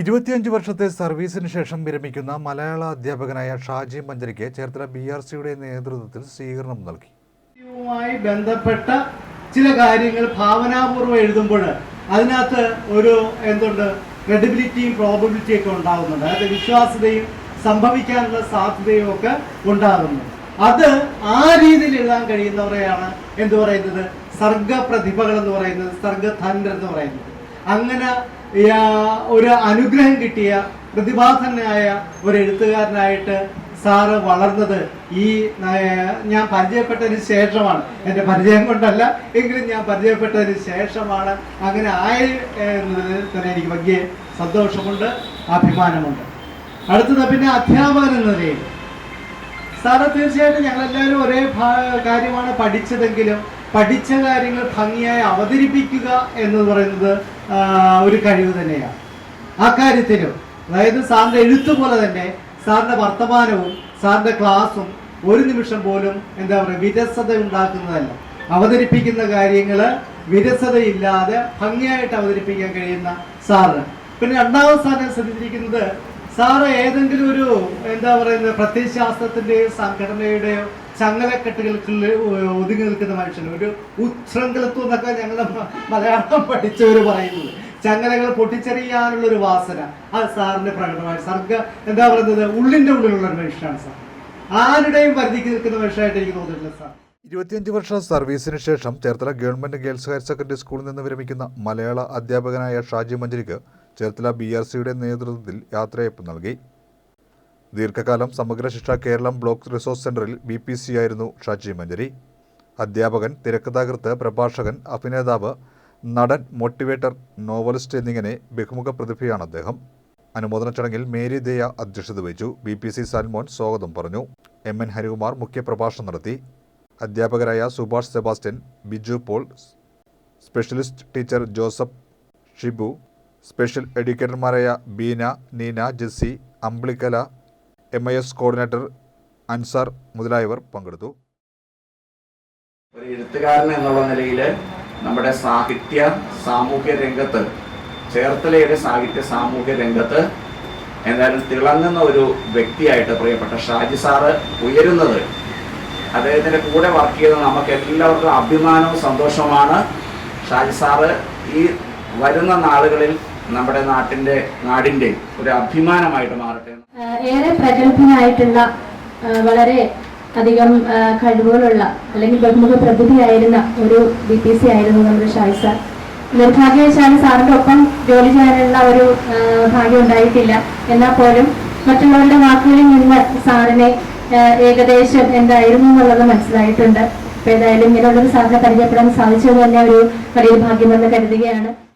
ഇരുപത്തിയഞ്ച് വർഷത്തെ സർവീസിന് ശേഷം വിരമിക്കുന്ന മലയാള അധ്യാപകനായ ഷാജി മഞ്ചരിക്ക് ചേർത്തല ബി ആർ സിയുടെ നേതൃത്വത്തിൽ സ്വീകരണം നൽകി. ബന്ധപ്പെട്ട ചില കാര്യങ്ങൾ ഭാവനാപൂർവം എഴുതുമ്പോൾ അതിനകത്ത് ഒരു എന്തുണ്ട് ക്രെഡിബിലിറ്റിയും പ്രോബിലിറ്റിയും ഒക്കെ ഉണ്ടാകുന്നുണ്ട് അതായത് വിശ്വാസ്യതയും സംഭവിക്കാനുള്ള സാധ്യതയും ഒക്കെ ഉണ്ടാകുന്നു. അത് ആ രീതിയിൽ എഴുതാൻ കഴിയുന്നവരെയാണ് എന്ത് പറയുന്നത്? സർഗപ്രതിഭകൾ എന്ന് പറയുന്നത് സർഗധന്യർ എന്ന് പറയുന്നത്. അങ്ങനെ ഒരു അനുഗ്രഹം കിട്ടിയ പ്രതിഭാസന്നായ ഒരു എഴുത്തുകാരനായിട്ട് സാറ് വളർന്നത് ഈ ഞാൻ പരിചയപ്പെട്ടതിന് ശേഷമാണ്. എന്റെ പരിചയം കൊണ്ടല്ല എങ്കിലും ഞാൻ പരിചയപ്പെട്ടതിന് ശേഷമാണ് അങ്ങനെ ആയ എന്നതിൽ തന്നെ എനിക്ക് വലിയ സന്തോഷമുണ്ട് അഭിമാനമുണ്ട്. അടുത്തത് പിന്നെ അധ്യാപകൻ എന്ന നിലയിൽ. സാറ് തീർച്ചയായിട്ടും ഞങ്ങളെല്ലാവരും ഒരേ കാര്യമാണ് പഠിച്ചതെങ്കിലും പഠിച്ച കാര്യങ്ങൾ ഭംഗിയായി അവതരിപ്പിക്കുക എന്ന് പറയുന്നത് ഒരു കഴിവ് തന്നെയാണ്. ആ കാര്യത്തിലും അതായത് സാറിന്റെ എഴുത്ത് പോലെ തന്നെ സാറിന്റെ വർത്തമാനവും സാറിന്റെ ക്ലാസ്സും ഒരു നിമിഷം പോലും എന്താ പറയുക വിരസത ഉണ്ടാക്കുന്നതല്ല. അവതരിപ്പിക്കുന്ന കാര്യങ്ങൾ വിരസതയില്ലാതെ ഭംഗിയായിട്ട് അവതരിപ്പിക്കാൻ കഴിയുന്ന സാറ് പിന്നെ രണ്ടാമത് സാറിനെ ശ്രദ്ധിച്ചിരിക്കുന്നത് സാറ് ഏതെങ്കിലും ഒരു എന്താ പറയുന്നത്? പ്രത്യയശാസ്ത്രത്തിന്റെയോ സംഘടനയുടെയോ ചങ്ങലക്കെട്ടുകൾക്കുള്ളിൽ ഒതുങ്ങി നിൽക്കുന്ന മനുഷ്യൻ ഒരു ഉച്ഛൃംഖലത്വം എന്നൊക്കെ ഞങ്ങൾ മലയാളം പഠിച്ചവർ പറയുന്നത്. ചങ്ങലകൾ പൊട്ടിച്ചെറിയാനുള്ള ഒരു വാസന. അത് സാറിന്റെ പ്രകടമായി സർഗ എന്താ പറയുന്നത്? ഉള്ളിന്റെ ഉള്ളിലുള്ള ഒരു മനുഷ്യനാണ് സാർ. ആരുടെയും പരിധിക്ക് നിൽക്കുന്ന മനുഷ്യനായിട്ട് എനിക്ക് തോന്നിയിട്ടില്ല സാർ. ഇരുപത്തിയഞ്ച് വർഷ സർവീസിന് ശേഷം Cherthala government girls higher secondary സ്കൂളിൽ നിന്ന് വിരമിക്കുന്ന മലയാള അധ്യാപകനായ ഷാജി മഞ്ചരിക്ക് ചേർത്തല ബി ആർ സിയുടെ നേതൃത്വത്തിൽ യാത്രയപ്പ് നൽകി. ദീർഘകാലം സമഗ്ര ശിക്ഷ കേരളം ബ്ലോക്ക് റിസോഴ്സ് സെന്ററിൽ ബി പി സി ആയിരുന്നു ഷാജി മഞ്ചരി. അധ്യാപകൻ തിരക്കഥാകൃത്ത് പ്രഭാഷകൻ അഭിനേതാവ് നടൻ മോട്ടിവേറ്റർ നോവലിസ്റ്റ് എന്നിങ്ങനെ ബഹുമുഖ പ്രതിഭയാണ് അദ്ദേഹം. അനുമോദന ചടങ്ങിൽ മേരി ദയ അധ്യക്ഷത വഹിച്ചു. ബി പി സി സാൽമോൻ സ്വാഗതം പറഞ്ഞു. എം എൻ ഹരികുമാർ മുഖ്യപ്രഭാഷണം നടത്തി. അധ്യാപകരായ Subhash Sebastian Biju Paul specialist teacher Joseph Shibu special എഡ്യൂക്കേറ്റർമാരായ Beena Neena Jessy Ambilikala M I S coordinator Ansar മുതലായവർ പങ്കെടുത്തു. ഒരു എഴുത്തുകാരൻ എന്നുള്ള നിലയിൽ നമ്മുടെ സാഹിത്യ സാമൂഹ്യ രംഗത്ത് ചേർത്തലയുടെ സാഹിത്യ സാമൂഹ്യ രംഗത്ത് എന്തായാലും തിളങ്ങുന്ന ഒരു വ്യക്തിയായിട്ട് പ്രിയപ്പെട്ട ഷാജി സാറ് ഉയരുന്നത് അദ്ദേഹത്തിന്റെ കൂടെ വർക്ക് ചെയ്ത നമുക്ക് എല്ലാവർക്കും അഭിമാനവും സന്തോഷവുമാണ്. ഷാജി സാറ് ഈ വരുന്ന നാളുകളിൽ നമ്മുടെ നാട്ടിന്റെ നാടിന്റെ ഒരു അഭിമാനമായിട്ട് മാറട്ടെ ഏറെ പ്രഗത്ഭനായിട്ടുള്ള വളരെ അധികം കഴിവുകളുള്ള അല്ലെങ്കിൽ ബഹുമുഖ പ്രതിഭയായിരുന്ന ഒരു ബി പി സി ആയിരുന്നു നമ്മുടെ ഷായ് സാർ. നിർഭാഗ്യവശാൽ സാറിന്റെ ഒപ്പം ജോലി ചെയ്യാനുള്ള ഒരു ഭാഗ്യം ഉണ്ടായിട്ടില്ല. എന്നാൽ പോലും മറ്റുള്ളവരുടെ വാക്കുകളിൽ നിന്ന് സാറിനെ ഏകദേശം എന്തായിരുന്നു എന്നുള്ളത് മനസ്സിലായിട്ടുണ്ട്. അപ്പൊ ഏതായാലും ഇങ്ങനെയുള്ളൊരു സാറിനെ പരിചയപ്പെടാൻ സാധിച്ചത് തന്നെ ഒരു വലിയ ഭാഗ്യമെന്ന് കരുതുകയാണ്.